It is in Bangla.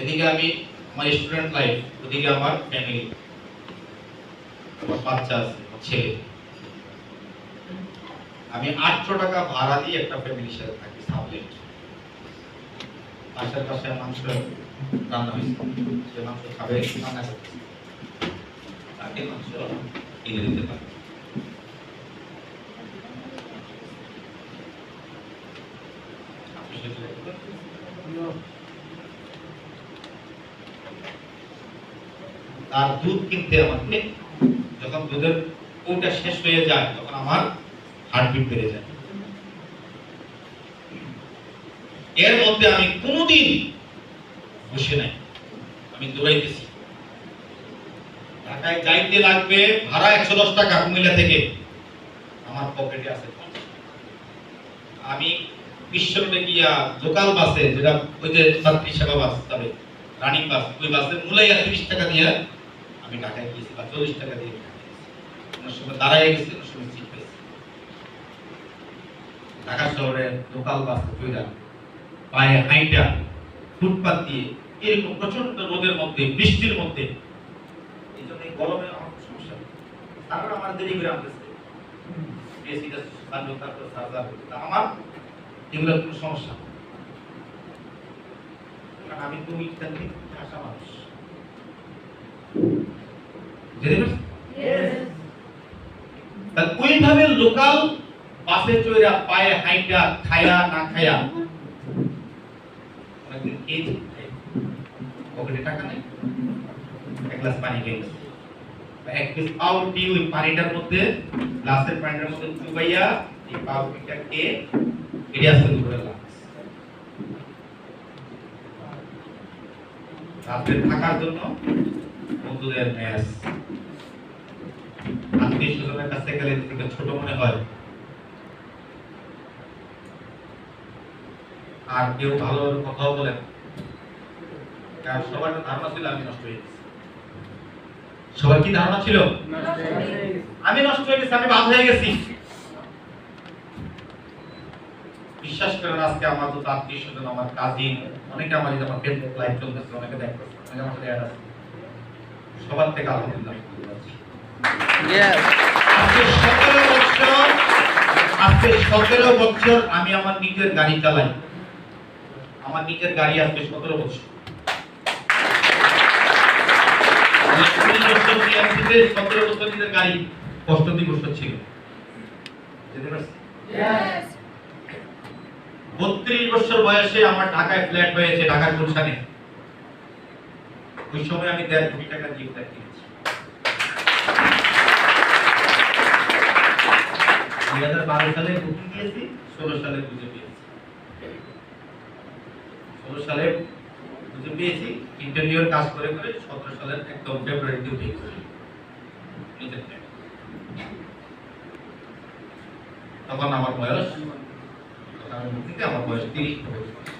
এদিকে আমি আমার স্টুডেন্ট লাইফ ওদিকে আমার ফ্যামিলি আমার বাচ্চা ছেলে। আমি আটশো টাকা ভাড়া দিয়ে একটা ফ্যামিলির সাথে থাকি সাবলেট পাশের পাশে মাংস রান্না হয়েছে। সে মাংস খাবে, রান্না করছে তাকে মাংস কিনে দিতে পারে। আপনি সেটা তার দুধ কিনতে আমাকে, যখন দুধের কৌটা শেষ হয়ে যায়, তখন আমার হার্টবিট বেড়ে যায়। এর মধ্যে আমি কোনোদিন বসে নাই। আমি দৌড়াইতেছি। ঢাকায় যাইতে লাগবে, ভাড়া একশো দশ টাকা কুমিল্লা থেকে। আমার পকেটে আছে 50 টাকা। আমি বিশ্বরোডে গিয়া লোকাল বাসে, যেটা ওই যে ছাত্রী সেবা বাস তবে রানিং বাস, ওই বাসে মূলাইয়া তিরিশ টাকা দিয়ে আমি ঢাকায় গিয়েছি বা চল্লিশ টাকা দিয়ে গেছি। সময় গেছি কোনো সময় সিট পেয়েছি। ঢাকা শহরে লোকাল বাস পায়ে হাইটা, ফুটপাত দিয়ে এরকম প্রচণ্ড রোদের মধ্যে, বৃষ্টির মধ্যে। এই জন্য গরমে আমার সমস্যা। তারপর আমার দেরি করে আনতেছে। আমার এগুলো কোনো সমস্যা কারণ আমি তো ইত্যাদি আসা মানুষ। যেতে পারছি? তাহলে ওইভাবে লোকাল বাসে চড়া পায়ে হাইটা খায়া না খায়া অনেকদিন খেয়েছি খাই। পকেটে টাকা নেই এক গ্লাস পানি খেয়ে গেছি। বা এক পিস পাউরুটি ওই পানিটার মধ্যে গ্লাসের পানিটার মধ্যে চুবাইয়া এই পাউরুটিটা খেয়ে এটি আজকে দুপুরে লাঞ্চ রাত্রে থাকার জন্য বন্ধুদের ম্যাচ আত্মীয় স্বজনের কাছে গেলে নিজেকে ছোট মনে হয়। আর কেউ ভালো কথাও বলেন কারণ সবার ধারণা ছিল, আমি নষ্ট হয়ে গেছি। সবার কি ধারণা ছিল? আমি নষ্ট হয়ে গেছি, আমি বাদ হয়ে গেছি। বিশ্বাস করেন, আজকে আমার তো আত্মীয় স্বজন, আমার কাজিন অনেকে আমার আমার ফেসবুক লাইভ চলতেছে, অনেকে দেখতেছে, অনেকে আমার সাথে অ্যাড আছে। সবার থেকে আলহামদুলিল্লাহ আজকে সতেরো বছর আমি আমার নিজের গাড়ি চালাই। আমার নিজের গাড়ি আজকে সতেরো বছর। সতেরো বছর নিজের গাড়ি কষ্ট দিবস ছিল বত্রিশ বছর বয়সে আমার ঢাকায় ফ্ল্যাট হয়েছে ঢাকার গুলশানে। ওই সময় আমি দেড় কোটি টাকা দিয়ে ফ্ল্যাট কিনেছি। দুই হাজার বারো সালে বুকিং দিয়েছি ষোলো সালে বুঝে পেয়েছি। ষোলো সালে বুঝে পেয়েছি ইন্টারভিউর কাজ করে করে সতেরো সালের একদম ফেব্রুয়ারিতে উঠে গেছি নিজের তখন আমার বয়স আমার বয়স তিরিশ বছর।